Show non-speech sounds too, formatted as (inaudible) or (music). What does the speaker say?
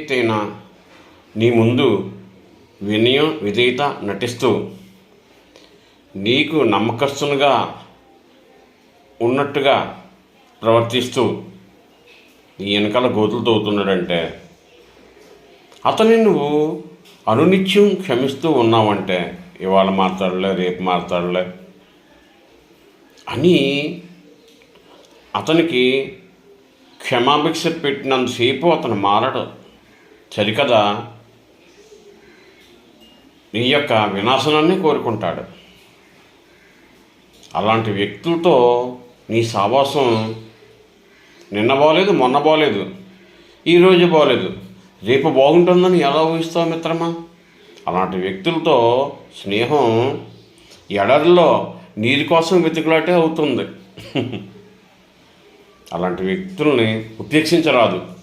అయినా నీ ముందు వినయం విధేయత నటిస్తూ నీకు నమ్మకస్తునిగా ఉన్నట్టుగా ప్రవర్తిస్తూ నీ వెనకాల గోతులు తోగుతున్నాడంటే అతని నువ్వు అనునిత్యం క్షమిస్తూ ఉన్నావంటే ఇవాళ మాట్లాడలే రేపు మాట్లాడలే అని అతనికి క్షమాభిక్ష పెట్టినంతసేపు అతను మారడు. సరికదా నీ యొక్క వినాశనాన్ని కోరుకుంటాడు. అలాంటి వ్యక్తులతో నీ సావాసం నిన్న బాగలేదు మొన్న బాగలేదు ఈరోజు బాగలేదు రేపు బాగుంటుందని ఎలా ఊహిస్తావు మిత్రమా? అలాంటి వ్యక్తులతో స్నేహం ఎడరిలో నీరు కోసం వెతుకులాటే అవుతుంది. (laughs) అలాంటి వ్యక్తుల్ని ఉపేక్షించరాదు.